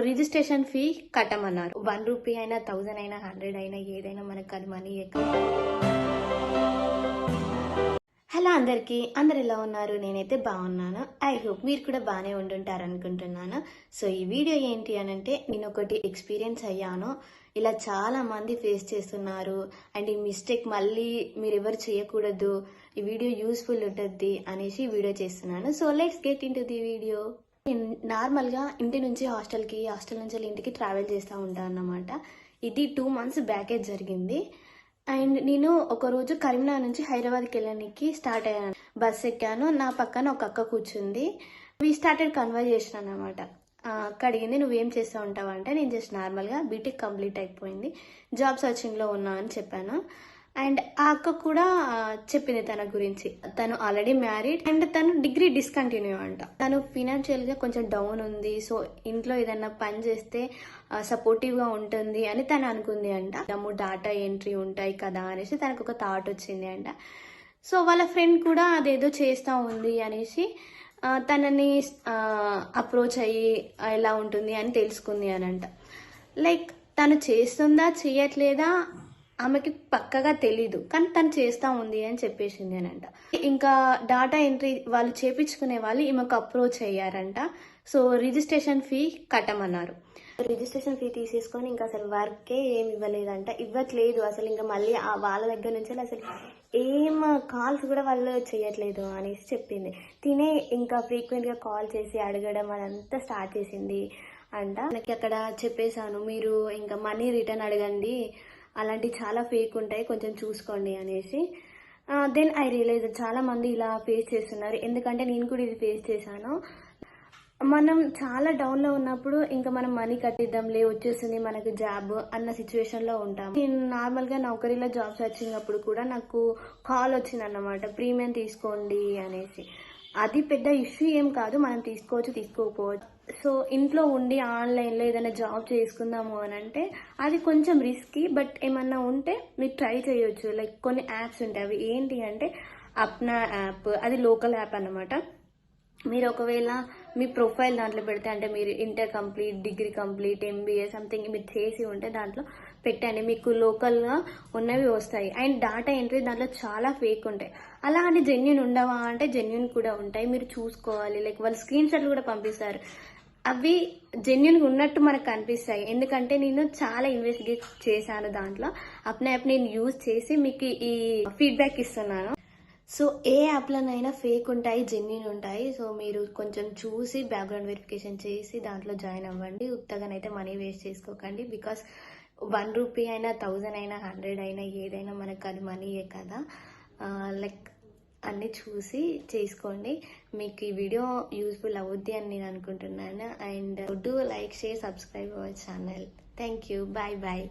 Registration fee కట్టమన్నారు. One rupee అయినా thousand అయినా హండ్రెడ్ అయినా ఏదైనా మనకు అది మనీ హలో అందరికీ. అందరు ఎలా ఉన్నారు? నేనైతే బాగున్నాను. ఐ హోప్ మీరు కూడా బాగానే ఉండుంటారు అనుకుంటున్నాను సో ఈ వీడియో ఏంటి అని అంటే నేను ఒకటి ఎక్స్పీరియన్స్ అయ్యాను. ఇలా చాలా మంది ఫేస్ చేస్తున్నారు. అండ్ ఈ మిస్టేక్ మళ్ళీ మీరు ఎవరు చేయకూడదు. ఈ వీడియో యూస్ఫుల్ ఉంటుంది అనేసి వీడియో చేస్తున్నాను. So let's get into the video. నార్మల్గా ఇంటి నుంచి హాస్టల్కి హాస్టల్ నుంచి ఇంటికి ట్రావెల్ చేస్తూ ఉంటాను అన్నమాట. ఇది టూ మంత్స్ బ్యాకేజ్ జరిగింది. అండ్ నేను ఒకరోజు కరీంనగర్ నుంచి హైదరాబాద్కి వెళ్ళడానికి స్టార్ట్ అయ్యాను. బస్ ఎక్కాను. నా పక్కన ఒక అక్క కూర్చుంది. వీ స్టార్టెడ్ కన్వర్జేషన్ అనమాట అక్కడిగింది నువ్వేం చేస్తూ ఉంటావు? అంటే నేను జస్ట్ నార్మల్గా బీటెక్ కంప్లీట్ అయిపోయింది. జాబ్ సర్చింగ్లో ఉన్నా అని చెప్పాను. అండ్ ఆ అక్క కూడా చెప్పింది తన గురించి. తను ఆల్రెడీ మ్యారీడ్ అండ్ తను డిగ్రీ డిస్కంటిన్యూ అంట. తను ఫినాన్షియల్గా కొంచెం డౌన్ ఉంది. సో ఇంట్లో ఏదైనా పని చేస్తే సపోర్టివ్గా ఉంటుంది అని తను అనుకుంది అంట. డమ్ము డాటా ఎంట్రీ ఉంటాయి కదా అనేసి తనకు ఒక థాట్ వచ్చింది అంట. సో వాళ్ళ ఫ్రెండ్ కూడా అదేదో చేస్తూ ఉంది అనేసి తనని అప్రోచ్ అయ్యి ఎలా ఉంటుంది అని తెలుసుకుంది అని అంట లైక్ తను చేస్తుందా చేయట్లేదా ఆమెకి పక్కగా తెలీదు. కానీ తను చేస్తా ఉంది అని చెప్పేసింది అని అంట ఇంకా డాటా ఎంట్రీ వాళ్ళు చేపించుకునే వాళ్ళు ఈమెకు అప్రోచ్ అయ్యారంట. సో రిజిస్ట్రేషన్ ఫీ కట్టమన్నారు. రిజిస్ట్రేషన్ ఫీ తీసేసుకొని ఇంకా అసలు వర్కే ఏమి ఇవ్వలేదంట. ఇవ్వట్లేదు. అసలు ఇంకా మళ్ళీ ఆ వాళ్ళ దగ్గర నుంచి అసలు ఏం కాల్స్ కూడా వాళ్ళు చేయట్లేదు అనేసి చెప్పింది. తినే ఇంకా ఫ్రీక్వెంట్గా కాల్ చేసి అడగడం అదంతా స్టార్ట్ చేసింది అంట. నాకు అక్కడ చెప్పేశాను మీరు ఇంకా మనీ రిటర్న్ అడగండి. అలాంటివి చాలా ఫేక్ ఉంటాయి కొంచెం చూసుకోండి అనేసి. దెన్ ఐ రియలైజ్ చాలా మంది ఇలా ఫేస్ చేస్తున్నారు. ఎందుకంటే నేను కూడా ఇది ఫేస్ చేశాను. మనం చాలా డౌన్లో ఉన్నప్పుడు ఇంకా మనం మనీ కట్టిద్దాంలే వచ్చేస్తుంది మనకు జాబ్ అన్న సిచ్యువేషన్లో ఉంటాం. నేను నార్మల్గా నౌకరీలో జాబ్ సర్చింగ్ అప్పుడు కూడా నాకు కాల్ వచ్చింది అన్నమాట ప్రీమియం తీసుకోండి అనేసి. అది పెద్ద ఇష్యూ ఏం కాదు మనం తీసుకోవచ్చు తీసుకోకపోవచ్చు. సో ఇంట్లో ఉండి ఆన్లైన్లో ఏదైనా జాబ్ చేసుకుందాము అని అంటే అది కొంచెం రిస్కీ బట్ ఏమన్నా ఉంటే మీరు ట్రై చేయొచ్చు. లైక్ కొన్ని యాప్స్ ఉంటాయి అవి ఏంటి అంటే అప్నా యాప్ అది లోకల్ యాప్ అన్నమాట. మీరు ఒకవేళ మీ ప్రొఫైల్ దాంట్లో పెడితే అంటే మీరు inter complete degree complete MBA something మీరు చేసి ఉంటే దాంట్లో పెట్టండి. మీకు లోకల్గా ఉన్నవి వస్తాయి. అండ్ డాటా ఎంట్రీ దాంట్లో చాలా ఫేక్ ఉంటాయి. అలా అని జెన్యున్ ఉండవా? అంటే జెన్యున్ కూడా ఉంటాయి. మీరు చూసుకోవాలి. లైక్ వాళ్ళు స్క్రీన్ షాట్లు కూడా పంపిస్తారు. అవి జెన్యున్గా ఉన్నట్టు మనకు కనిపిస్తాయి. ఎందుకంటే నేను చాలా ఇన్వెస్టిగేట్ చేశాను దాంట్లో. అప్నే అప్ నేను యూజ్ చేసి మీకు ఈ ఫీడ్బ్యాక్ ఇస్తున్నాను. సో ఏ యాప్లోనైనా ఫేక్ ఉంటాయి జెన్యున్ ఉంటాయి. సో మీరు కొంచెం చూసి బ్యాక్గ్రౌండ్ వెరిఫికేషన్ చేసి దాంట్లో జాయిన్ అవ్వండి. ఉత్తగానైతే మనీ వేస్ట్ చేసుకోకండి. బికాస్ వన్ రూపీ అయినా థౌజండ్ అయినా హండ్రెడ్ అయినా ఏదైనా మనకు అది మనీయే కదా. లైక్ అన్నీ చూసి చేసుకోండి. మీకు ఈ వీడియో యూస్ఫుల్ అవుద్ది అని నేను అనుకుంటున్నాను. And do like share subscribe our channel thank you bye bye